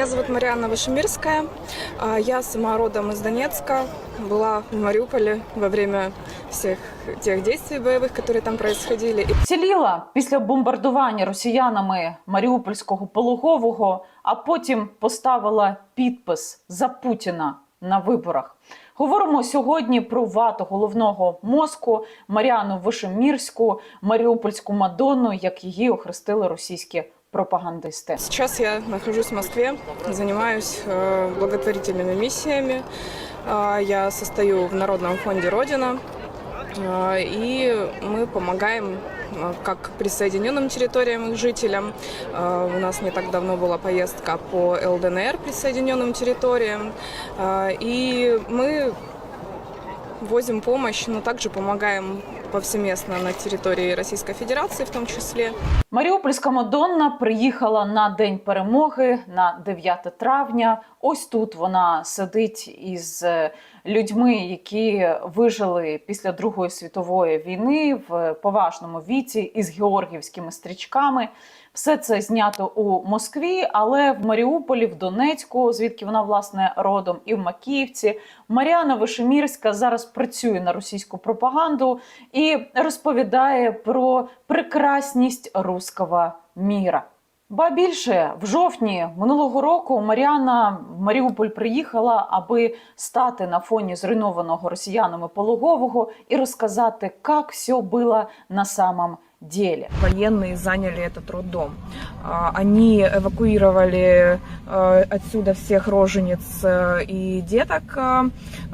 Меня зовут Марианна Вышемирская. А, Я сама родом из Донецка. Была в Мариуполе во время всех тех действий боевых, которые там происходили. И Вціліла після бомбардування росіянами Маріупольського пологового, а потім поставила підпис за Путіна на виборах. Говоримо сьогодні про вату головного мозку Маріану Вишемірську, Маріупольську Мадонну, як її охрестили російські пропагандисти. Сейчас я нахожусь в Москве, занимаюсь э, благотворительными миссиями. А, Я состою в Народном фонде «Родина». А, И мы помогаем а, как присоединенным территориям их жителям. А, У нас не так давно была поездка по ЛДНР присоединенным территориям. А, И мы возим помощь, но также помогаем повсеместно на території Російської Федерації, в тому числі. Маріупольська Мадонна приїхала на День перемоги на 9 травня. Ось тут вона сидить із е, людьми, які вижили після Другої світової війни в поважному віці із георгівськими стрічками. Все це знято у Москві, але в Маріуполі, в Донецьку, звідки вона власне родом, і в Макіївці, Маріана Вишемірська зараз працює на російську пропаганду і розповідає про прекрасність руського міра. Ба більше в жовтні минулого року Маріана в Маріуполь приїхала, аби стати на фоні зруйнованого росіянами пологового і розказати, як все було на самом деле. Военные заняли этот роддом. А, Они эвакуировали э, отсюда всех рожениц э, и деток э,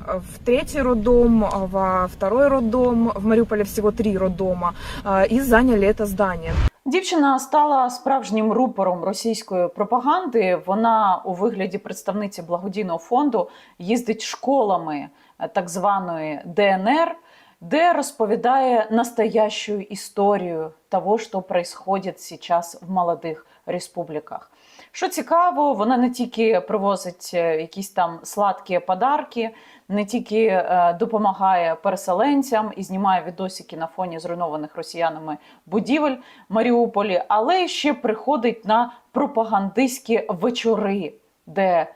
в третий роддом, а во второй роддом. В Мариуполе всего три роддома. э, И заняли это здание. Дівчина стала справжнім рупором російської пропаганди. Вона у вигляді представниці благодійного фонду їздить школами е, так званої ДНР, де розповідає настоящую історію того, що происходит сейчас в молодих республіках. Що цікаво, вона не тільки привозить е, якісь там сладкі подарки, не тільки е, допомагає переселенцям і знімає відосики на фоні зруйнованих росіянами будівель Маріуполі, але ще приходить на пропагандистські вечори, де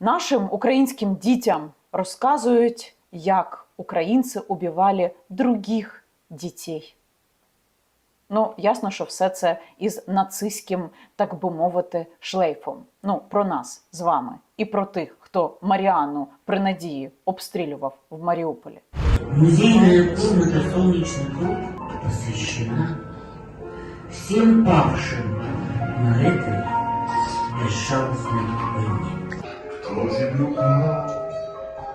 нашим українським дітям розказують, як українці убивали других дітей. Ну, ясно, що все це із нацистським, так би мовити, шлейфом. Ну, про нас з вами і про тих, хто Маріану при надії обстрілював в Маріуполі. Музейная комната «Солнечный круг» посвящена всем павшим на этой безжалостной войне. Кто тебя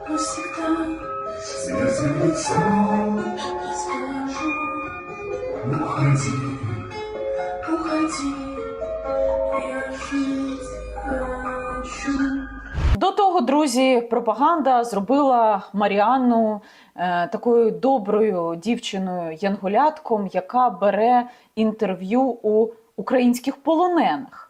Навсегда свет лица? скажу, Уходи, уходи, я жить хочу. До того, друзі, пропаганда зробила Маріанну е, такою доброю дівчиною янголятком, яка бере інтерв'ю у українських полонених.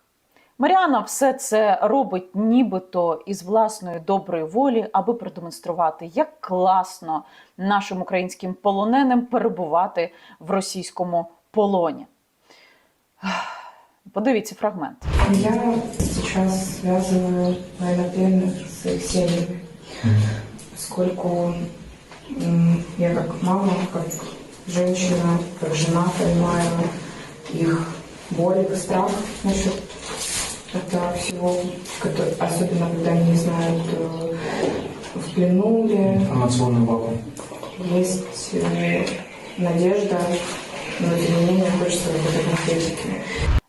Маріана все це робить нібито із власної доброї волі, аби продемонструвати, як класно нашим українським полоненим перебувати в російському полоні. Подивіться фрагмент. Я сейчас связываю, наверное, первых с их поскольку я как мама, как женщина, как жена понимаю их боль и страх насчет этого всего, кото- особенно когда они не знают, э, в плену ли, информационный вакуум. есть э, надежда, но тем не менее хочется какой-то конкретики.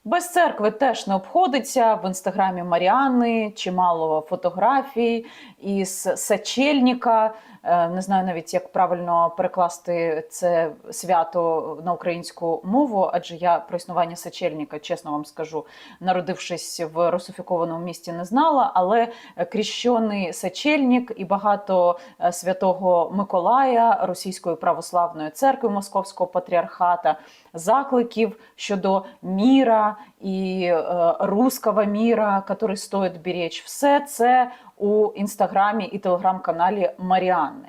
Без церкви теж не обходиться в інстаграмі Маріани, чимало фотографій із сачельника. Е, Не знаю навіть, як правильно перекласти це свято на українську мову, адже я про існування сачельника, чесно вам скажу, народившись в русифікованому місті, не знала. Але кріщений сачельник і багато е, святого Миколая Російської православної церкви Московського патріархата закликів щодо міра і е, руского міра, який стоїть беречь. Все це у інстаграмі і телеграм-каналі Маріанни.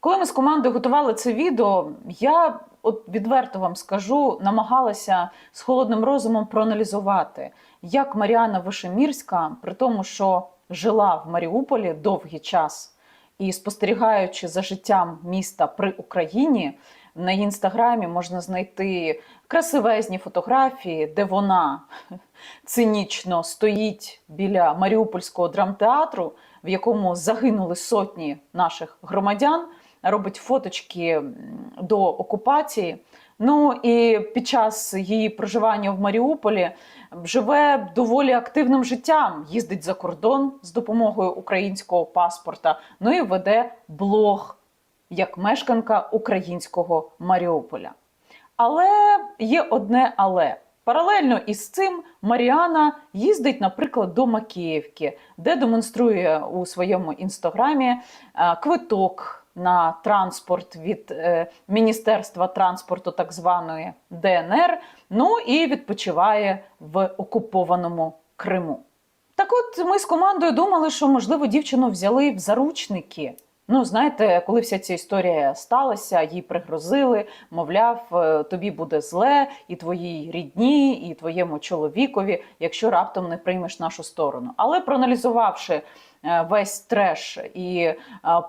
Коли ми з командою готували це відео, я от відверто вам скажу, намагалася з холодним розумом проаналізувати, як Маріана Вишемірська, при тому, що жила в Маріуполі довгий час і спостерігаючи за життям міста при Україні, на інстаграмі можна знайти красивезні фотографії, де вона цинічно стоїть біля Маріупольського драмтеатру, в якому загинули сотні наших громадян, робить фоточки до окупації. Ну і під час її проживання в Маріуполі живе доволі активним життям, їздить за кордон з допомогою українського паспорта, ну і веде блог як мешканка українського Маріуполя. Але є одне але. Паралельно із цим Маріана їздить, наприклад, до Макіївки, де демонструє у своєму інстаграмі е, квиток на транспорт від е, Міністерства транспорту, так званої ДНР. Ну і відпочиває в окупованому Криму. Так от ми з командою думали, що можливо дівчину взяли в заручники. Ну, знаєте, коли вся ця історія сталася, їй пригрозили, мовляв, е, тобі буде зле, і твоїй рідні, і твоєму чоловікові, якщо раптом не приймеш нашу сторону. Але проаналізувавши е, весь треш і е,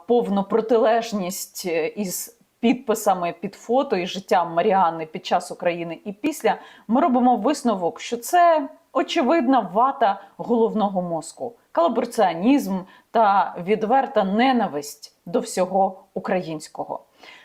повну протилежність із підписами під фото і життям Маріани під час України і після, ми робимо висновок, що це очевидна вата головного мозку, колабораціонізм та відверта ненависть до всього українського.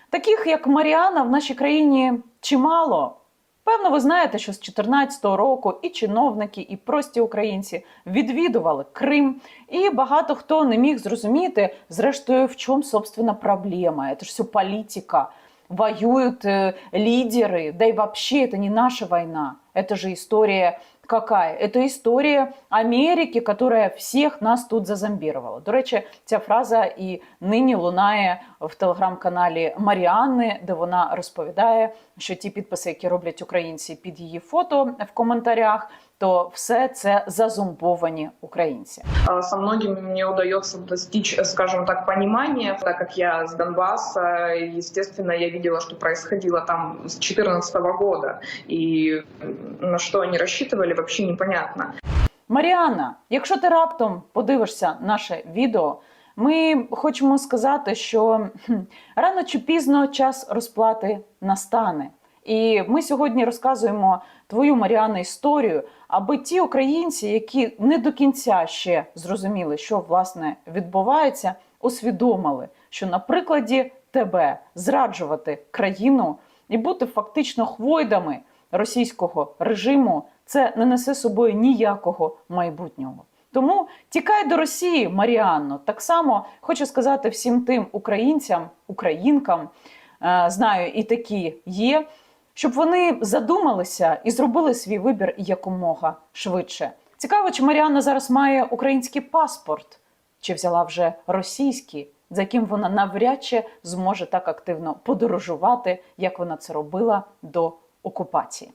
Таких як Маріана в нашій країні чимало. Певно, ви знаєте, що з 2014 року і чиновники, і прості українці відвідували Крим, і багато хто не міг зрозуміти, зрештою, в чому собственно проблема. Це ж все політика. Воюют э, лидеры, да и вообще это не наша война. Это же история какая? Это історія Америки, которая всіх нас тут зазомбірувала. До речі, ця фраза і нині лунає в телеграм-каналі Маріанни, де вона розповідає, що ті підписи, які роблять українці під її фото в коментарях, то все це зазумбовані українці. Со многими мне удается достичь, скажем так, понимания, так как я с Донбасса, естественно, я видела, что происходило там с 2014 года, и на что они рассчитывали, вообще непонятно. Маріана, якщо ти раптом подивишся наше відео, ми хочемо сказати, що рано чи пізно час розплати настане. І ми сьогодні розказуємо твою Маріана історію, аби ті українці, які не до кінця ще зрозуміли, що власне відбувається, усвідомили, що на прикладі тебе зраджувати країну і бути фактично хвойдами російського режиму це не несе собою ніякого майбутнього. Тому тікай до Росії, Маріанно. Так само хочу сказати всім тим українцям, українкам, е, знаю, і такі є, щоб вони задумалися і зробили свій вибір якомога швидше. Цікаво, чи Маріанна зараз має український паспорт, чи взяла вже російський, за яким вона навряд чи зможе так активно подорожувати, як вона це робила до окупації.